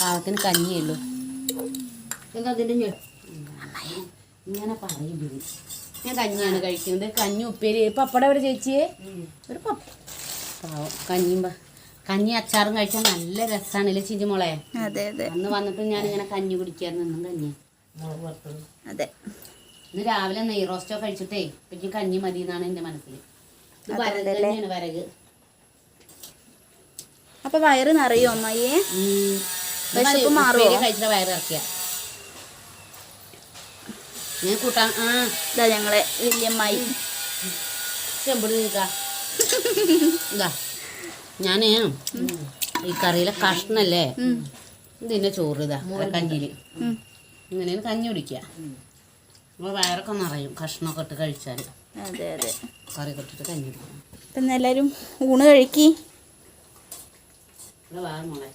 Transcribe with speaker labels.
Speaker 1: പാവത്തിന് കഞ്ഞിയല്ലോ. എന്താ അതിന്റെ ഇങ്ങനെ പറയും ഞാൻ കഞ്ഞിയാണ് കഴിക്കുന്നത്. കഞ്ഞി ഉപ്പേരി. പപ്പടം എവിടെ ചേച്ചിയെ. ഒരു പപ്പ പാവം. കഞ്ഞിയും കഞ്ഞി അച്ചാറും കഴിച്ചാൽ നല്ല രസമാണല്ലേ ചിഞ്ചി മോളെ?
Speaker 2: അതെ അതെ.
Speaker 1: അന്ന് വന്നപ്പോൾ ഞാനിങ്ങനെ കഞ്ഞി കുടിക്കായിരുന്നു. ഇന്നും കഞ്ഞി
Speaker 2: അതെ.
Speaker 1: ഇന്ന് രാവിലെ നെയ് റോസ്റ്റോ കഴിച്ചിട്ടേ പിന്നെ കഞ്ഞി മതി എന്നാണ് എന്റെ മനസ്സിൽ ഇത് വരക്
Speaker 2: അതുകൊണ്ടല്ലേ?
Speaker 1: തന്നെയാണ് വരക്.
Speaker 2: അപ്പൊ വയറ് നിറയോ അമ്മയെ
Speaker 1: ഉം.
Speaker 2: വിശപ്പ്?
Speaker 1: കഴിച്ചിട്ട് ഞാൻ കൂട്ടാൻ ആ.
Speaker 2: ഇതാ ഞങ്ങളെ വല്യമ്മായി.
Speaker 1: ചെമ്പിട് ഇതാ. ഞാനേ ഈ കറിയിലെ കഷ്ണല്ലേ? ഇതിന്റെ ചോറ് ഇതാ കഞ്ഞിയിൽ
Speaker 2: ഇങ്ങനെ
Speaker 1: ഇങ്ങനെയാണ് കഞ്ഞി കുടിക്കുക. വയറൊക്കെ നിറയും കഷ്ണമൊക്കെ ഇട്ട് കഴിച്ചാൽ
Speaker 2: അതെ അതെ.
Speaker 1: കറി കൊട്ടിട്ട് കഞ്ഞി കുടിക്കണം
Speaker 2: ഊണ് കഴിക്കി?
Speaker 1: വേറെ മോളെ.